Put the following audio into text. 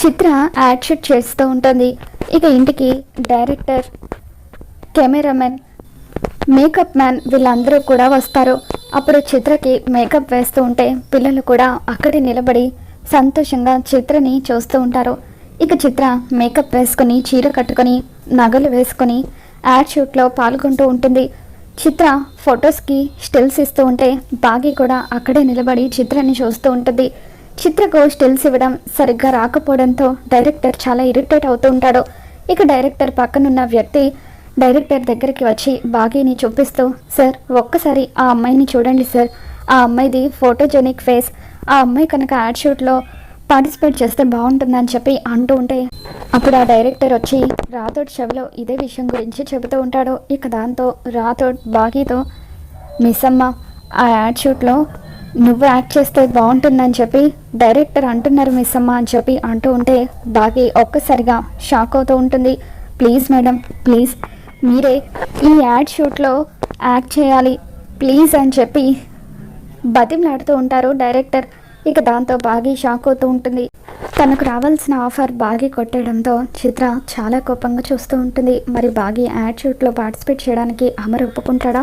చిత్ర ad shoot చేస్తూ ఉంటుంది. ఇక ఇంటికి డైరెక్టర్ కెమెరామెన్ మేకప్ మ్యాన్ వీళ్ళందరూ కూడా వస్తారు. అప్పుడు చిత్రకి మేకప్ వేస్తూ ఉంటే పిల్లలు కూడా అక్కడే నిలబడి సంతోషంగా చిత్రని చూస్తూ ఉంటారు. ఇక చిత్ర మేకప్ వేసుకొని చీర కట్టుకొని నగలు వేసుకొని యాడ్ షూట్లో పాల్గొంటూ ఉంటుంది. చిత్ర ఫొటోస్కి స్టిల్స్ ఇస్తూ ఉంటే బాగి కూడా అక్కడే నిలబడి చిత్రాన్ని చూస్తూ ఉంటుంది. చిత్రకు స్టిల్స్ ఇవ్వడం సరిగ్గా రాకపోవడంతో డైరెక్టర్ చాలా ఇరిటేట్ అవుతూ ఉంటాడు. ఇక డైరెక్టర్ పక్కనున్న వ్యక్తి డైరెక్టర్ దగ్గరికి వచ్చి బాగీని చూపిస్తూ సార్ ఒక్కసారి ఆ అమ్మాయిని చూడండి సార్. ఆ అమ్మాయిది ఫోటోజెనిక్ ఫేస్. ఆ అమ్మాయి కనుక యాడ్ షూట్లో పార్టిసిపేట్ చేస్తే బాగుంటుందని చెప్పి అంటూ ఉంటే అప్పుడు ఆ డైరెక్టర్ వచ్చి రాథోడ్ చెవిలో ఇదే విషయం గురించి చెబుతూ ఉంటాడు. ఇక దాంతో రాథోడ్ బాగీతో మిస్ అమ్మ ఆ యాడ్ షూట్లో నువ్వు యాక్ట్ చేస్తే బాగుంటుందని చెప్పి డైరెక్టర్ అంటున్నారు మిస్ అమ్మ అని చెప్పి అంటూ ఉంటే బాగి ఒక్కసారిగా షాక్ అవుతూ ఉంటుంది. Please madam please. మీరే ఈ యాడ్ షూట్లో యాక్ట్ చేయాలి ప్లీజ్ అని చెప్పి బతిమలాడుతూ ఉంటారు డైరెక్టర్. ఇక దాంతో బాగి షాక్ అవుతూ ఉంటుంది. తనకు రావాల్సిన ఆఫర్ బాగి కొట్టేయడంతో చిత్ర చాలా కోపంగా చూస్తూ ఉంటుంది. మరి బాగి యాడ్ షూట్లో పార్టిసిపేట్ చేయడానికి అమర్ ఒప్పుకుంటాడా?